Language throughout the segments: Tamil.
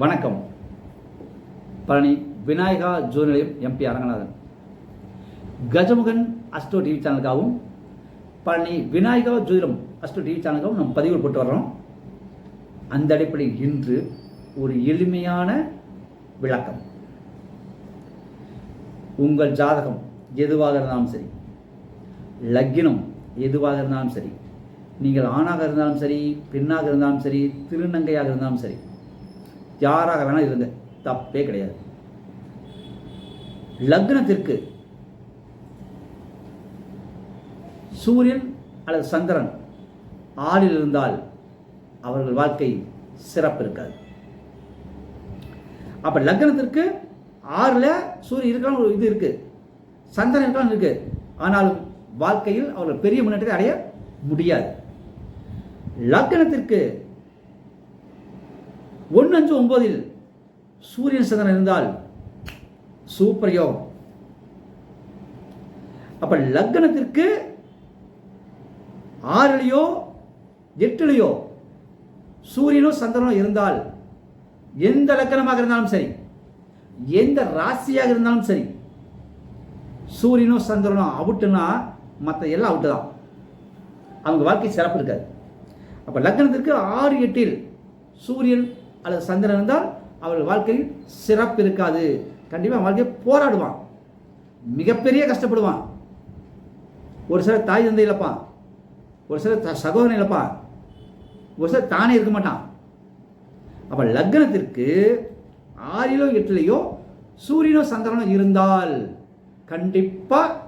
வணக்கம். பழனி விநாயகா ஜோதி நிலையம் MP Aranganathan. Gajamukan astro TV சேனலுக்காகவும் Palani Vinayaka ஜோதிடம் அஸ்டோ டிவி சேனலுக்காகவும் நம்ம பதிவுகள் போட்டு வர்றோம். அந்த அடிப்படையில் இன்று ஒரு எளிமையான விளக்கம். உங்கள் ஜாதகம் எதுவாக இருந்தாலும் சரி லக்கினம் எதுவாக இருந்தாலும் சரி நீங்கள் ஆணாக இருந்தாலும் சரி பெண்ணாக இருந்தாலும் சரி திருநங்கையாக இருந்தாலும் சரி யாராக வேணால் இருங்க தப்பே கிடையாது. லக்னத்திற்கு சூரியன் அல்லது சந்திரன் ஆறில் இருந்தால் அவர்கள் வாழ்க்கை சிறப்பு இருக்காது. அப்ப லக்னத்திற்கு ஆறுல சூரியன் இருக்கலாம் ஒரு இது இருக்கு. சந்திரன் இருக்கலாம் இருக்கு. ஆனாலும் வாழ்க்கையில் அவர்கள் பெரிய முன்னேற்றத்தை அடைய முடியாது. லக்னத்திற்கு ஒன்று அஞ்சு ஒம்போதில் சூரியன் சந்திரன் இருந்தால் சூப்பர் யோகம் அப்ப லக்னத்திற்கு ஆறுலையோ எட்டுலையோ சூரியனோ சந்திரனோ இருந்தால் எந்த லக்கணமாக இருந்தாலும் சரி எந்த ராசியாக இருந்தாலும் சரி சூரியனோ சந்திரனோ அவுட்டுனா மற்ற எல்லாம் அவுட்டு தான். அவங்க வாழ்க்கை சிறப்பு இருக்காது. அப்போ லக்னத்திற்கு ஆறு எட்டில் சூரியன் அல்லது சந்திரன் இருந்தால் அவர்கள் வாழ்க்கையில் சிறப்பு இருக்காது. கண்டிப்பாக வாழ்க்கையை போராடுவான். மிகப்பெரிய கஷ்டப்படுவான். ஒரு சிலர் தாய் தந்தை இழப்பான். ஒரு சிலர் த- சகோதரன் இழப்பான். ஒரு சிலர் தானே இருக்க மாட்டான். அப்போ லக்னத்திற்கு ஆறிலோ எட்டுலையோ சூரியனோ சந்திரனோ இருந்தால் கண்டிப்பாக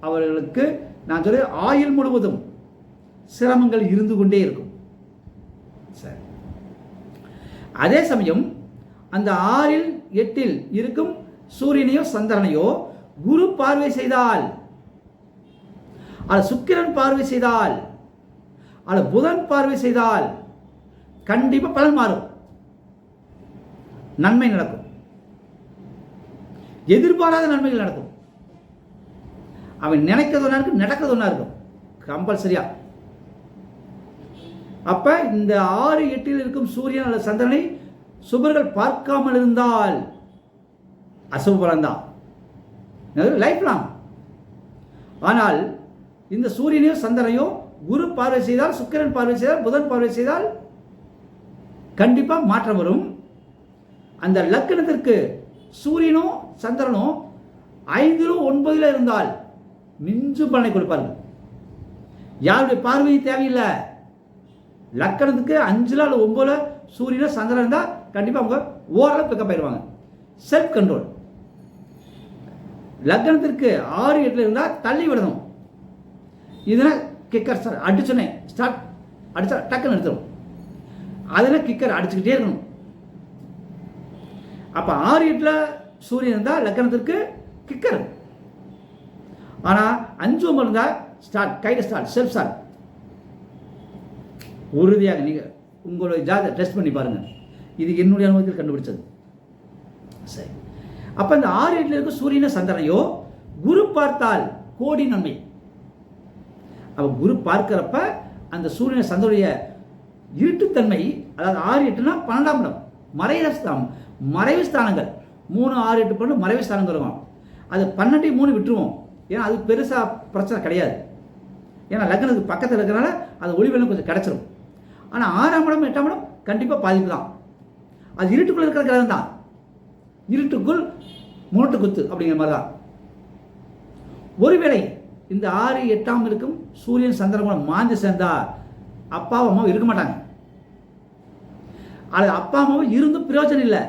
அவர்களுக்கு நான் சொல்ல ஆயுள் முழுவதும் சிரமங்கள் இருந்து கொண்டே இருக்கும். சரி. அதே சமயம் அந்த ஆறில் எட்டில் இருக்கும் சூரியனையோ சந்திரனையோ குரு பார்வை செய்தால் அல்ல சுக்கிரன் பார்வை செய்தால் அல்ல புதன் பார்வை செய்தால் கண்டிப்பாக பலன் மாறும். நன்மை நடக்கும். எதிர்பாராத நன்மைகள் நடக்கும். அவன் நினைக்கிறது ஒன்றா இருக்கும் நடக்கிறது ஒன்றா இருக்கும். கம்பல்சரியாக அப்போ இந்த ஆறு எட்டில் இருக்கும் சூரியன் அல்லது சந்திரனை சுபர்கள் பார்க்காமல் இருந்தால் அசுப பலன்தான் லைஃப் லாங் ஆனால் இந்த சூரியனையும் சந்திரனையும் குரு பார்வை செய்தால் சுக்கிரன் பார்வை செய்தால் புதன் பார்வை செய்தால் கண்டிப்பாக மாற்றம் வரும். அந்த லக்கணத்திற்கு சூரியனும் சந்திரனும் ஐந்திலும் ஒன்பதில் இருந்தால் மிஞ்சு பலனை கொடுப்பார்கள். யாருடைய பார்வையும் தேவையில்லை. லக்கணத்துக்கு அஞ்சுல அல்லது ஒன்பதுல சூரியனில் சந்திரன் இருந்தால் கண்டிப்பாக அவங்க ஓரளவு பிக்கப் ஆயிடுவாங்க. செல்ஃப் கண்ட்ரோல் லக்னத்திற்கு ஆறு எட்டில் இருந்தால் தள்ளி விடணும். இதனால் கிக்கர் சார் அடிச்சோன்னே ஸ்டார்ட் அடிச்சா டக்குன்னு நிறுத்தணும் அதில் கிக்கர் அடிச்சுக்கிட்டே இருக்கணும். அப்போ ஆறு எட்டில் சூரியன் இருந்தால் லக்னத்திற்கு கிக்கர் ஆனால் அஞ்சு ஒம்பது இருந்தால் ஸ்டார்ட் கையில் ஸ்டார்ட் செல்ஃப் ஸ்டார்ட் உறுதியாக நீங்கள் உங்களுடைய ஜாத டெஸ்ட் பண்ணி பாருங்கள் இது என்னுடைய அனுபவத்தில் கண்டுபிடிச்சது. சரி. அப்போ இந்த ஆறு எட்டில் இருக்க சூரியனை சந்திரனையோ குரு பார்த்தால் கோடி நன்மை. அப்போ குரு பார்க்கிறப்ப அந்த சூரியனை சந்திரனுடைய இருட்டுத்தன்மை அதாவது ஆறு எட்டுனா பன்னெண்டாம் இடம். மறைவு ஸ்தானம். மறைவு ஸ்தானங்கள். மூணு ஆறு எட்டு பண்ணு மறைவு ஸ்தானங்கள் இருக்கும் அது பன்னெண்டையும் மூணு விட்டுருவோம். ஏன்னா அது பெருசாக பிரச்சனை கிடையாது. ஏன்னா லக்னத்துக்கு பக்கத்தில் இருக்கிறனால அது ஒளிவெல்லாம் கொஞ்சம் கிடச்சிரும். ஆனால் ஆறாம் இடம் எட்டாம் இடம் கண்டிப்பாக பாதிப்பு தான் அது இருட்டுக்குள்ளே இருக்கிற கிரகம் தான் இருட்டுக்குள் மூட்டு குத்து அப்படிங்கிற மாதிரி தான் ஒருவேளை இந்த ஆறு எட்டாம் இருக்கும் சூரியன் சந்திரன் மாந்து சேர்ந்தா அப்பாவும் அம்மாவும் இருக்க மாட்டாங்க. அது அப்பா அம்மாவும் இருந்தும் பிரயோஜனம் இல்லை.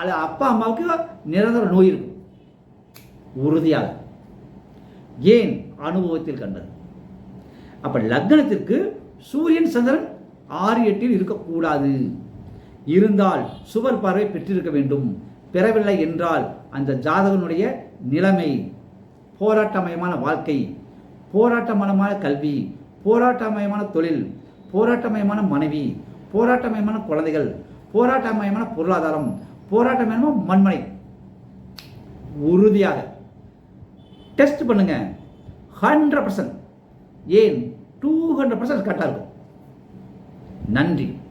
அது அப்பா அம்மாவுக்கு நிரந்தர நோய் இருக்கும். உறுதியாக. ஏன்? அனுபவத்தில் கண்டது. அப்போ லக்னத்திற்கு சூரியன் சந்திரன் ஆறு எட்டில் இருக்கக்கூடாது. இருந்தால் சுவர் பார்வை பெற்றிருக்க வேண்டும். பெறவில்லை என்றால் அந்த ஜாதகனுடைய நிலைமை. போராட்டமயமான வாழ்க்கை. போராட்டமயமான கல்வி. போராட்டமயமான தொழில். போராட்டமயமான மனைவி. போராட்டமயமான குழந்தைகள். போராட்டமயமான பொருளாதாரம். போராட்டமயமான மண்மனை. உறுதியாக. டெஸ்ட் பண்ணுங்க. ஹண்ட்ரட் பர்சன்ட் ஏன்? டூ ஹண்ட்ரட் பர்சன்ட் கரெக்டாக இருக்கும். நன்றி.